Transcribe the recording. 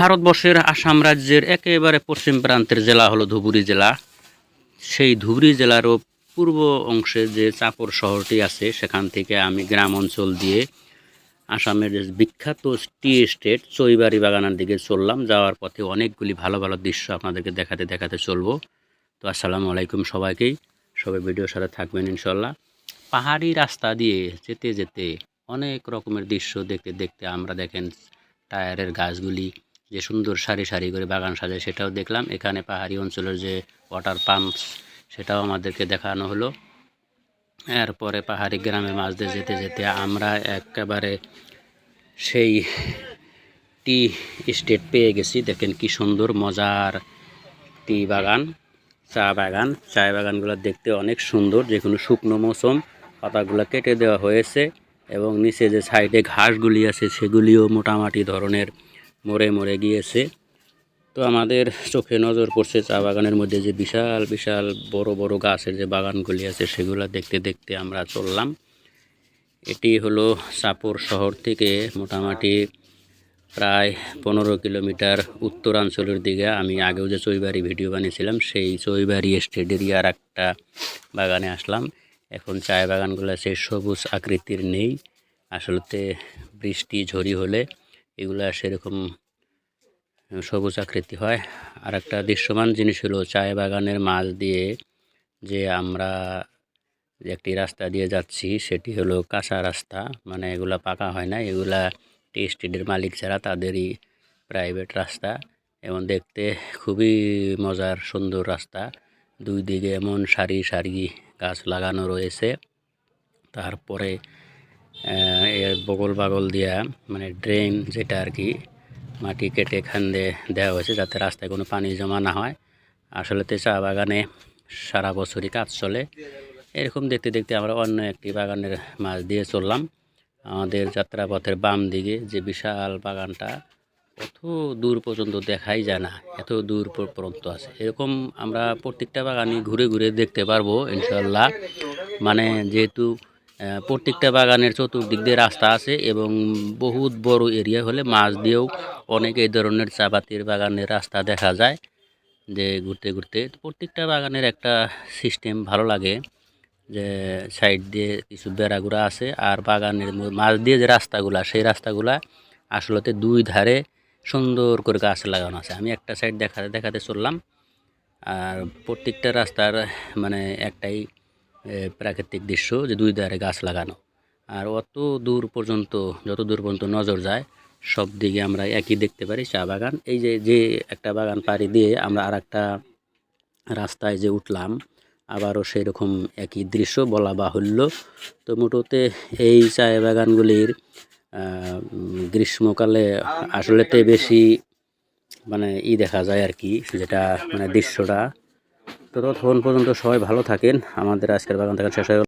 ভারতবর্ষের আসাম রাজ্যের একেবারে পশ্চিম প্রান্তের জেলা হলো ধুবুরি জেলা। সেই ধুবুরি জেলারও পূর্ব অংশে যে চাপর শহরটি আছে, সেখান থেকে আমি গ্রাম অঞ্চল দিয়ে আসামের যে বিখ্যাত টি এস্টেট চৈবাড়ি বাগানের দিকে চললাম। যাওয়ার পথে অনেকগুলি ভালো ভালো দৃশ্য আপনাদেরকে দেখাতে দেখাতে চলবো। তো আসসালামু আলাইকুম সবাইকেই সবাই ভিডিওর সাথে থাকবেন ইনশাল্লাহ পাহাড়ি রাস্তা দিয়ে যেতে যেতে অনেক রকমের দৃশ্য দেখতে দেখতে আমরা দেখেন টায়ারের গাছগুলি যে সুন্দর সারি সারি করে বাগান সাজায় সেটাও দেখলাম। এখানে পাহাড়ি অঞ্চলের যে ওয়াটার পাম্প সেটাও আমাদেরকে দেখানো হলো। এরপরে পাহাড়ি গ্রামের মাঝ দিয়ে যেতে যেতে আমরা একেবারে সেই টি স্টেট পেয়ে গেছি। দেখেন কি সুন্দর মজার টি বাগান, চা বাগান। চা বাগানগুলো দেখতে অনেক সুন্দর, যে কোনো শুকনো মৌসুম পাতাগুলো কেটে দেওয়া হয়েছে এবং নিচে যে সাইডে ঘাসগুলি আছে সেগুলিও মোটামুটি ধরনের মরে মরে গিয়েছে। তো আমাদের চোখে নজর পড়ছে চা বাগানের মধ্যে যে বিশাল বিশাল বড় বড় গাছের যে বাগানগুলি আছে, সেগুলো দেখতে দেখতে আমরা চললাম। এটি হলো চাপর শহর থেকে মোটামুটি প্রায় পনেরো কিলোমিটার উত্তরাঞ্চলের দিকে। আমি আগেও যে চৈবাড়ি ভিডিও বানিয়েছিলাম, সেই চৈবাড়ি স্টেট এরিয়ার একটা বাগানে আসলাম। এখন চায় বাগানগুলো সেই সবুজ আকৃতির নেই। আসলতে বৃষ্টি, ঝড়ি হলে এগুলা সেরকম সবুজ আকৃতি হয়। আর একটা দৃশ্যমান জিনিস হলো চায় বাগানের মাঝ দিয়ে যে আমরা যে একটি রাস্তা দিয়ে যাচ্ছি, সেটি হলো কাঁচা রাস্তা। মানে এগুলা পাকা হয় না, এগুলা টি স্টেটের মালিক যারা তাদেরই প্রাইভেট রাস্তা। এবং দেখতে খুবই মজার, সুন্দর রাস্তা। দুই দিকে এমন সারি সারি গাছ লাগানো রয়েছে। তারপরে এর বগল বাগল দিয়া মানে ড্রেন যেটা আর কি মাটি কেটে এখান দিয়ে দেওয়া হয়েছে যাতে রাস্তায় কোনো পানি জমা না হয়। আসলে তো চা বাগানে সারা বছরই কাজ চলে। এরকম দেখতে দেখতে আমরা অন্য একটি বাগানের মাঝ দিয়ে চললাম। আমাদের যাত্রাপথের বাম দিকে যে বিশাল বাগানটা কত দূর পর্যন্ত দেখাই যায় না, এত দূর পর্যন্ত আছে। এরকম আমরা প্রত্যেকটা বাগানই ঘুরে ঘুরে দেখতে পারব ইনশাল্লাহ মানে যেহেতু প্রত্যেকটা বাগানের চতুর্দিক দিয়ে রাস্তা আছে এবং বহুত বড় এরিয়া হলে মাছ দিয়েও অনেক এই ধরনের চাপাতির বাগানের রাস্তা দেখা যায়, যে ঘুরতে ঘুরতে। প্রত্যেকটা বাগানের একটা সিস্টেম ভালো লাগে, যে সাইড দিয়ে কিছু বেড়াগুড়া আছে আর বাগানের ম- মাঝ দিয়ে যে রাস্তাগুলা, সেই রাস্তাগুলা আসলতে দুই ধারে সুন্দর করে গাছ লাগানো আছে। আমি একটা সাইড দেখাতে দেখাতে চললাম, আর প্রত্যেকটা রাস্তার মানে একটাই প্রাকৃতিক দৃশ্য যে দুই ধারে গাছ লাগানো। আর অত দূর পর্যন্ত, যত দূর পর্যন্ত নজর যায়, সব দিকে আমরা একই দেখতে পারি চা বাগান। এই যে যে একটা বাগান পাড়ি দিয়ে আমরা আর একটা রাস্তায় যে উঠলাম, আবারও সেরকম একই দৃশ্য বলা বাহুল্য। তো মোটোতে এই চা বাগানগুলির গ্রীষ্মকালে আসলেতে বেশি মানে ই দেখা যায় আর কি, যেটা মানে দৃশ্যটা ততক্ষণ পর্যন্ত সবাই ভালো থাকেন আমাদের আজকের বাগান থেকে শেষ হয়ে।